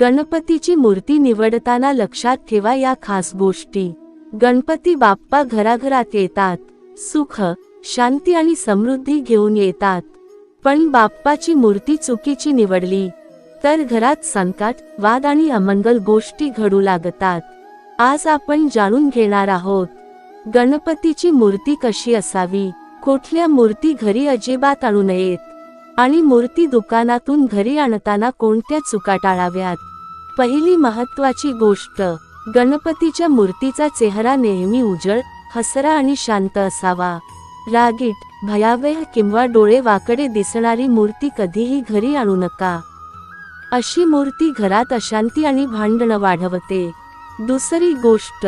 गणपतीची मूर्ती निवडताना लक्षात ठेवा या खास गोष्टी. गणपती बाप्पा घराघरात येतात. सुख शांती आणि समृद्धी घेऊन येतात. पण बाप्पाची मूर्ती चुकीची निवडली. तर घरात संकट वाद आणि अमंगल गोष्टी घडू लागतात. आज आपण जाणून घेणार आहोत. गणपतीची मूर्ती कशी असावी? कुठल्या मूर्ती घरी अजिबात आणू नयेत? आणि मूर्ती दुकानातून घरी आणताना कोणत्या चुका टाळाव्यात? पहिली महत्वाची गोष्ट गणपतीच्या मूर्तीचा चेहरा नेहमी उजळ हसरा आणि शांत असावा. रागीट भयावह किंवा डोळे वाकडे दिसणारी मूर्ती कधीही घरी आणू नका. अशी मूर्ती घरात अशांती आणि भांडणं वाढवते. दुसरी गोष्ट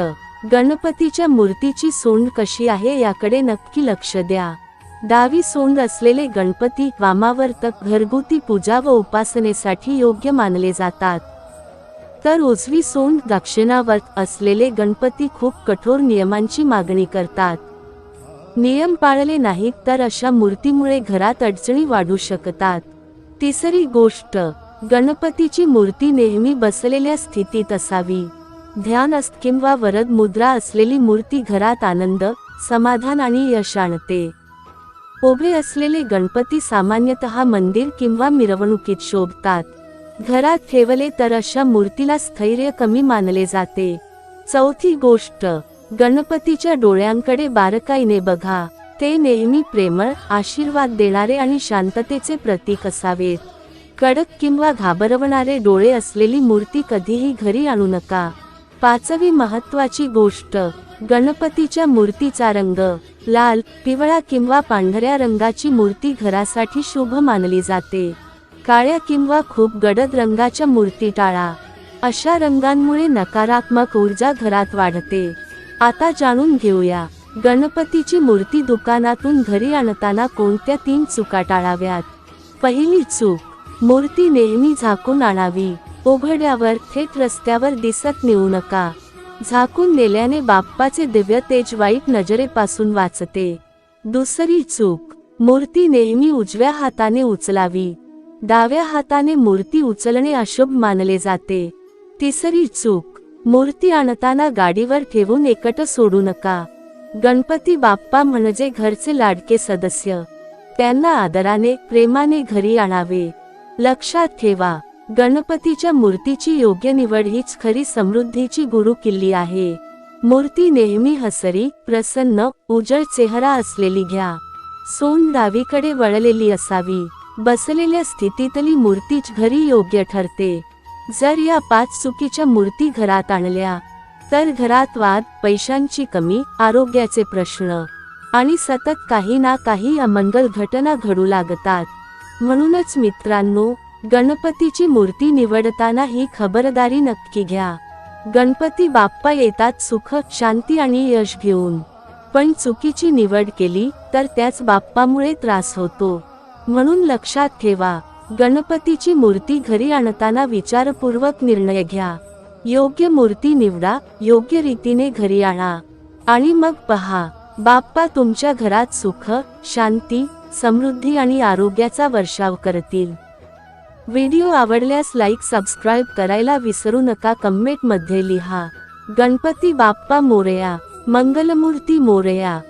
गणपतीच्या मूर्तीची सोंड कशी आहे याकडे नक्की लक्ष द्या. डावी सोंड असलेले गणपती वामावर्तक घरगुती पूजा व उपासनेसाठी योग्य मानले जातात. तर उजवी सोंड दक्षिणावर्त असलेले गणपती खूप कठोर नियमांची मागणी करतात. नियम पाळले नाहीत तर अशा मूर्तीमुळे घरात अडचणी वाढू शकतात. तिसरी गोष्ट गणपतीची मूर्ती नेहमी बसलेल्या स्थितीत असावी. ध्यान किंवा वरद मुद्रा असलेली मूर्ती घरात आनंद समाधान आणि यश आणते. उभे असलेले गणपती सामान्यतः मंदिर किंवा मिरवणुकीत शोभतात. घरात ठेवले तर अशा मूर्तीला स्थैर्य कमी मानले जाते. चौथी गोष्ट गणपतीच्या डोळ्यांकडे बारकाईने बघा. ते नेहमी प्रेमळ आशीर्वाद देणारे आणि शांततेचे प्रतीक असावेत. कडक किंवा घाबरवणारे डोळे असलेली मूर्ती कधीही घरी आणू नका. पाचवी महत्वाची गोष्ट गणपतीच्या मूर्तीचा रंग. लाल पिवळा किंवा पांढऱ्या रंगाची मूर्ती घरासाठी शुभ मानली जाते. काळ्या किंवा खूप गडद रंगाच्या मूर्ती टाळा. अशा रंगांमुळे नकारात्मक ऊर्जा घरात वाढते. आता जाणून घेऊया गणपतीची मूर्ती दुकानातून घरी आणताना कोणत्या तीन चुका टाळाव्यात? पहिली चूक मूर्ती नेहमी झाकून आणावी उघड्यावर थेट रस्त्यावर दिसत नेऊ नका. झाकून नेल्याने बाप्पाचे दिव्य तेज वाईट नजरेपासून वाचते. दुसरी चूक. मूर्ती नेहमी उजव्या हाताने उचलावी. डाव्या हाताने मूर्ती उचलणे अशुभ मानले जाते. तिसरी चूक. मूर्ती आणताना गाडीवर ठेवून एकट सोडू नका. गणपती बाप्पा म्हणजे घरचे लाडके सदस्य. त्यांना आदराने प्रेमाने घरी आणावे. लक्षात ठेवा. गणपतीच्या मूर्तीची योग्य निवड हीच खरी समृद्धीची गुरु किल्ली आहे. मूर्ती नेहमी हसरी प्रसन्न उजळ चेहरा असलेली घ्या. सोन डावीकडे वळलेली असावी. बसलेल्या स्थितीतली मूर्तीच घरी योग्य ठरते. जर या पाच चुकीच्या मूर्ती घरात आणल्या तर घरात वाद पैशांची कमी आरोग्याचे प्रश्न आणि सतत काही ना काही अमंगल घटना घडू लागतात. म्हणूनच मित्रांनो गणपतीची मूर्ती निवडताना ही खबरदारी नक्की घ्या. गणपती बाप्पा येतात सुख शांती आणि यश घेऊन. पण चुकीची निवड केली तर त्याच बाप्पामुळे त्रास होतो. म्हणून लक्षात ठेवा गणपतीची मूर्ती घरी आणताना विचारपूर्वक निर्णय घ्या. योग्य मूर्ती निवडा योग्य रीतीने घरी आणा. आणि मग पहा बाप्पा तुमच्या घरात सुख शांती समृद्धी आणि आरोग्याचा वर्षाव करतील. व्हिडिओ आवडल्यास लाईक सबस्क्राईब करायला विसरू नका. कमेंटमध्ये लिहा. गणपती बाप्पा मोरया. मंगलमूर्ती मोरया.